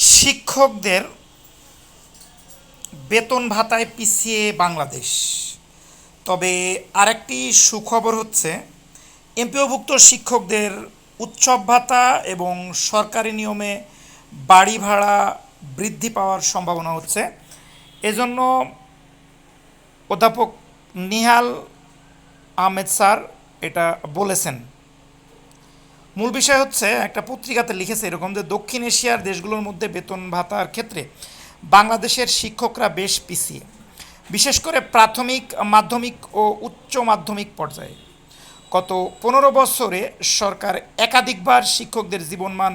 শিক্ষকদের বেতন ভাতায় পিছিয়ে বাংলাদেশ। তবে আরেকটি সুখবর হচ্ছে, এমপিওভুক্ত শিক্ষকদের উৎসব ভাতা এবং সরকারি নিয়মে বাড়ি ভাড়া বৃদ্ধি পাওয়ার সম্ভাবনা হচ্ছে। এজন্য অধ্যাপক নিহাল আহমেদ স্যার এটা বলেছেন। মূল বিষয় হচ্ছে, একটা পত্রিকাতে লিখেছে এরকম যে, দক্ষিণ এশিয়ার দেশগুলোর মধ্যে বেতন ভাতার ক্ষেত্রে বাংলাদেশের শিক্ষকরা বেশ পিছিয়ে। বিশেষ করে প্রাথমিক, মাধ্যমিক ও উচ্চ মাধ্যমিক পর্যায়ে। গত পনেরো বছরে সরকার একাধিকবার শিক্ষকদের জীবনমান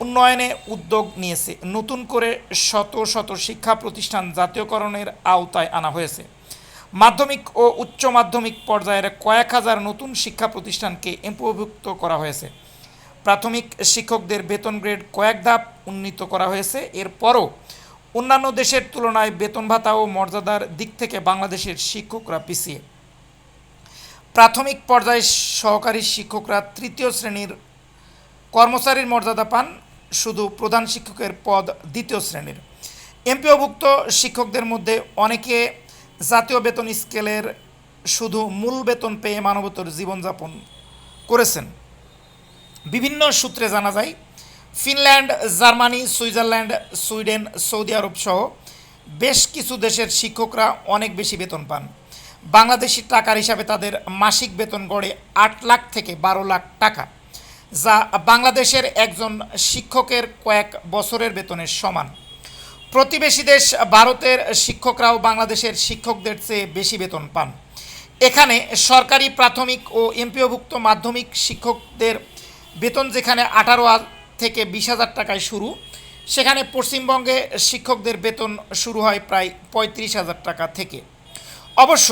উন্নয়নে উদ্যোগ নিয়েছে। নতুন করে শত শত শিক্ষা প্রতিষ্ঠান জাতীয়করণের আওতায় আনা হয়েছে। মাধ্যমিক ও উচ্চ মাধ্যমিক পর্যায়ের কয়েক হাজার নতুন শিক্ষা প্রতিষ্ঠানকে এমপিওভুক্ত করা হয়েছে। প্রাথমিক শিক্ষকদের বেতন গ্রেড কয়েক ধাপ উন্নীত করা হয়েছে। এরপরও অন্যান্য দেশের তুলনায় বেতন ভাতা ও মর্যাদার দিক থেকে বাংলাদেশের শিক্ষকরা পিছিয়ে। প্রাথমিক পর্যায়ে সহকারী শিক্ষকরা তৃতীয় শ্রেণির কর্মচারীর মর্যাদা পান, শুধু প্রধান শিক্ষকের পদ দ্বিতীয় শ্রেণির। এমপিওভুক্ত শিক্ষকদের মধ্যে অনেকে জাতীয় বেতন স্কেলের শুধু মূল বেতন পেয়ে মানবতর জীবনযাপন করেছেন। বিভিন্ন সূত্রে জানা যায়, Finland, Germany, Switzerland, Sweden, Saudi Arab সহ বেশ কিছু দেশের শিক্ষকরা অনেক বেশি বেতন পান। বাংলাদেশি টাকার হিসাবে তাদের মাসিক বেতন গড়ে আট লাখ থেকে বারো লাখ টাকা, যা বাংলাদেশের একজন শিক্ষকের কয়েক বছরের বেতনের সমান। প্রতিবেশী দেশ ভারতের শিক্ষকরাও বাংলাদেশের শিক্ষকদের চেয়ে বেশি বেতন পান। এখানে সরকারি প্রাথমিক ও এমপিওভুক্ত মাধ্যমিক শিক্ষকদের বেতন যেখানে আঠারো থেকে বিশ হাজার টাকায় শুরু, সেখানে পশ্চিমবঙ্গে শিক্ষকদের বেতন শুরু হয় প্রায় পঁয়ত্রিশ হাজার টাকা থেকে। অবশ্য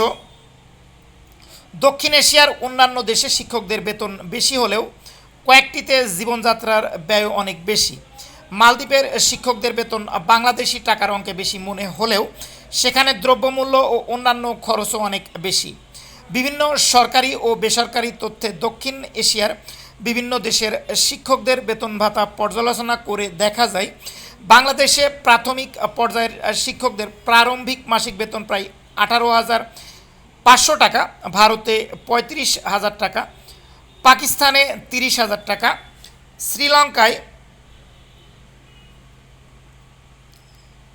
দক্ষিণ এশিয়ার অন্যান্য দেশে শিক্ষকদের বেতন বেশি হলেও কয়েকটিতে জীবনযাত্রার ব্যয় অনেক বেশি। মালদ্বীপের শিক্ষকদের বেতন বাংলাদেশি টাকার অঙ্কে বেশি মনে হলেও সেখানে দ্রব্যমূল্য ও অন্যান্য খরচও অনেক বেশি। বিভিন্ন সরকারি ও বেসরকারি তথ্যে দক্ষিণ এশিয়ার বিভিন্ন দেশের শিক্ষকদের বেতন ভাতা পর্যালোচনা করে দেখা যায়, বাংলাদেশে প্রাথমিক পর্যায়ের শিক্ষকদের প্রারম্ভিক মাসিক বেতন প্রায় আঠারো হাজার পাঁচশো টাকা, ভারতে পঁয়ত্রিশ হাজার টাকা, পাকিস্তানে তিরিশ হাজার টাকা, শ্রীলঙ্কায়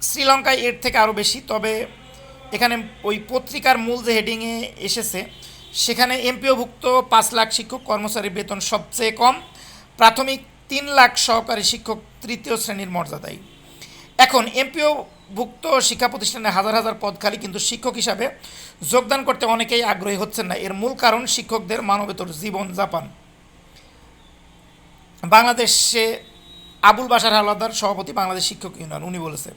শ্রীলঙ্কায় এর থেকে আরও বেশি, তবে এখানে ওই পত্রিকার মূল যে হেডিংয়ে এসেছে, সেখানে এমপিওভুক্ত পাঁচ লাখ শিক্ষক কর্মচারীর বেতন সবচেয়ে কম, প্রাথমিক তিন লাখ সহকারী শিক্ষক তৃতীয় শ্রেণির মর্যাদায়। এখন এমপিওভুক্ত শিক্ষা প্রতিষ্ঠানে হাজার হাজার পদ খালি, কিন্তু শিক্ষক হিসাবে যোগদান করতে অনেকেই আগ্রহী হচ্ছেন না। এর মূল কারণ শিক্ষকদের মানবেতর জীবনযাপন বাংলাদেশে আবুল বাসার হাওলাদার সভাপতি বাংলাদেশ শিক্ষক ইউনিয়ন, উনি বলেছে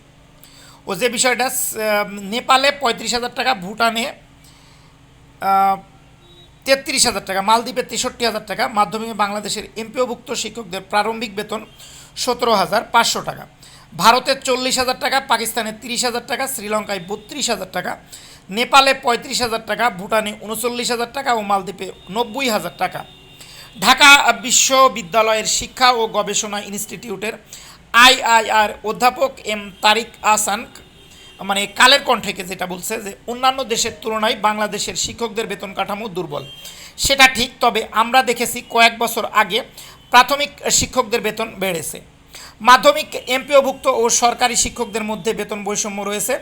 ও যে বিষয়টা নেপালে পঁয়ত্রিশ হাজার টাকা, ভুটানে তেত্রিশ হাজার টাকা, মালদ্বীপে তেষট্টি হাজার টাকা, মাধ্যমিকে বাংলাদেশের এমপিওভুক্ত শিক্ষকদের প্রারম্ভিক বেতন সতেরো হাজার পাঁচশো টাকা। ভারতের চল্লিশ হাজার টাকা, পাকিস্তানে তিরিশ হাজার টাকা, শ্রীলঙ্কায় বত্রিশ হাজার টাকা, নেপালে পঁয়ত্রিশ হাজার টাকা, ভুটানে উনচল্লিশ হাজার টাকা ও মালদ্বীপে নব্বই হাজার টাকা। ঢাকা বিশ্ববিদ্যালয়ের শিক্ষা ও গবেষণা ইনস্টিটিউটের আইআইআর অধ্যাপক এম তারিক আসান মানে কালের কণ্ঠেকে যেটা বলছে যে, অন্যান্য দেশের তুলনায় বাংলাদেশের শিক্ষকদের বেতন কাঠামো দুর্বল। সেটা ঠিক, তবে আমরা দেখেছি কয়েক বছর আগে প্রাথমিক শিক্ষকদের বেতন বেড়েছে। মাধ্যমিক, এমপিওভুক্ত ও সরকারি শিক্ষকদের মধ্যে বেতন বৈষম্য রয়েছে।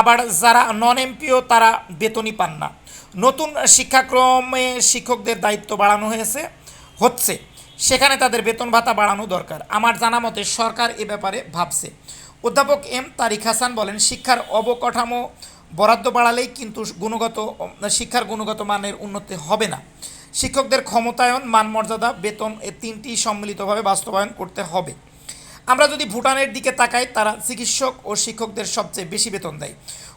আবার যারা নন এমপিও তারা বেতনই পান না। নতুন শিক্ষাক্রমে শিক্ষকদের দায়িত্ব বাড়ানো হয়েছে, হচ্ছে। সেখানে তাদের বেতন ভাতা বাড়ানো দরকার। আমার জানা মতে সরকার এ ব্যাপারে ভাবছে। অধ্যাপক এম তারিক হাসান বলেন, শিক্ষার অবকাঠামো বরাদ্দ বাড়ালেই কিন্তু গুণগত, শিক্ষার গুণগত মানের উন্নতি হবে না। শিক্ষকদের ক্ষমতায়ন মান মর্যাদা বেতন এ তিনটি সম্মিলিতভাবে বাস্তবায়ন করতে হবে। আমরা যদি ভুটানের দিকে তাকাই, তারা চিকিৎসক ও শিক্ষকদের সবচেয়ে বেশি বেতন দেয়।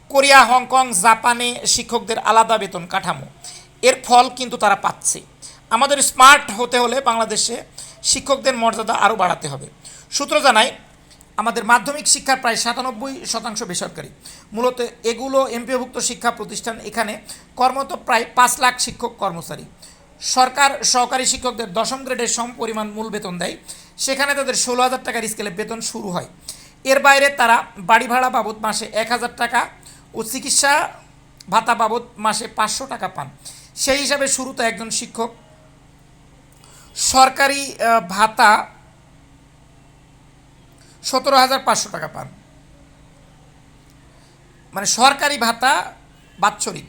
কোরিয়া, হংকং, জাপানে শিক্ষকদের আলাদা বেতন কাঠামো। এর ফল কিন্তু তারা পাচ্ছে। আমাদের স্মার্ট হতে হলে বাংলাদেশে শিক্ষকদের মর্যাদা আরও বাড়াতে হবে। সূত্র জানায়, আমাদের মাধ্যমিক শিক্ষার প্রায় সাতানব্বই শতাংশ বেসরকারি। মূলত এগুলো এমপিওভুক্ত শিক্ষা প্রতিষ্ঠান এখানে কর্মরত প্রায় পাঁচ লাখ শিক্ষক কর্মচারী। সরকার সহকারী শিক্ষকদের দশম গ্রেডের সম পরিমাণ মূল বেতন দেয়। সেখানে তাদের ষোলো হাজার টাকার স্কেলে বেতন শুরু হয়। এর বাইরে তারা বাড়ি ভাড়া বাবদ মাসে এক হাজার টাকা ও চিকিৎসা ভাতা বাবদ মাসে পাঁচশো টাকা পান। সেই হিসাবে শুরুতে একজন শিক্ষক সরকারি ভাতা সতেরো হাজার পাঁচশো টাকা পান। মানে সরকারি ভাতা বাৎসরিক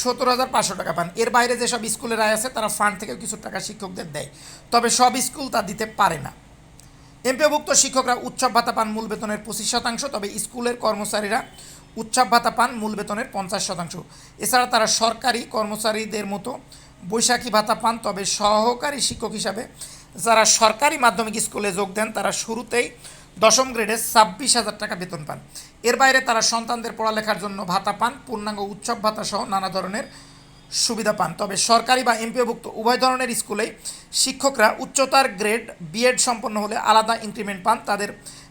সতেরো হাজার পাঁচশো টাকা পান। এর বাইরে যেসব স্কুলের আয় আছে, তারা ফান্ড থেকেও কিছু টাকা শিক্ষকদের দেয়। তবে সব স্কুল তা দিতে পারে না। এমপিওভুক্ত শিক্ষকরা উৎসব ভাতা পান মূল বেতনের পঁচিশ শতাংশ, তবে স্কুলের কর্মচারীরা উৎসব ভাতা পান মূল বেতনের পঞ্চাশ শতাংশ। এছাড়া তারা সরকারি কর্মচারীদের মতো বৈশাখী ভাতা পান, তবে সহকারী শিক্ষক হিসাবে যারা সরকারি মাধ্যমিক স্কুলে যোগ দেন, তারা শুরুতেই দশম গ্রেডে ছাব্বিশ হাজার টাকা বেতন পান। এর বাইরে তারা সন্তানদের পড়ালেখার জন্য ভাতা পান, পূর্ণাঙ্গ উৎসব ভাতা সহ নানা ধরনের সুবিধা পান। তবে সরকারি বা এমপিওভুক্ত উভয় ধরনের স্কুলেই শিক্ষকরা উচ্চতার গ্রেড বিএড সম্পন্ন হলে আলাদা ইনক্রিমেন্ট পান, তাদের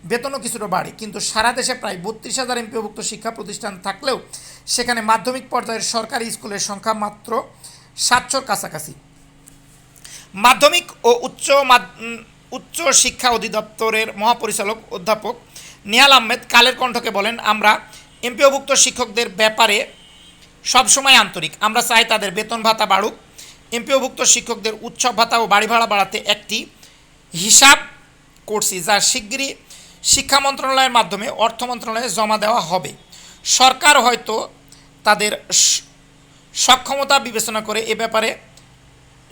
বেতনও কিছুটা বাড়ে। কিন্তু সারা দেশে প্রায় বত্রিশ হাজার এমপিওভুক্ত শিক্ষা প্রতিষ্ঠান থাকলেও সেখানে মাধ্যমিক পর্যায়ের সরকারি স্কুলের সংখ্যা মাত্র সাতশোর কাছাকাছি। মাধ্যমিক ও উচ্চ উচ্চ শিক্ষা অধিদপ্তরের মহাপরিচালক অধ্যাপক নিহাল আহমেদ কালের কণ্ঠকে বলেন, আমরা এমপিওভুক্ত শিক্ষকদের ব্যাপারে সবসময় আন্তরিক। আমরা চাই তাদের বেতন ভাতা বাড়ুক। এমপিওভুক্ত শিক্ষকদের উৎসব ভাতা ও বাড়ি ভাড়া বাড়াতে একটি হিসাব করছি, যা শিগগিরই শিক্ষা মন্ত্রণালয়ের মাধ্যমে অর্থ মন্ত্রণালয়ে জমা দেওয়া হবে। সরকার হয়তো তাদের সক্ষমতা বিবেচনা করে এ ব্যাপারে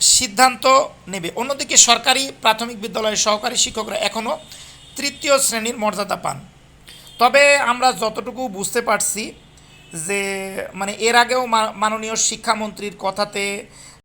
সিদ্ধান্ত নেবে। অন্যদিকে সরকারি প্রাথমিক বিদ্যালয়ের সহকারী শিক্ষকরা এখনও তৃতীয় শ্রেণির মর্যাদা পান। তবে আমরা যতটুকু বুঝতে পারছি যে মানে এর আগেও মাননীয় শিক্ষামন্ত্রীর কথাতে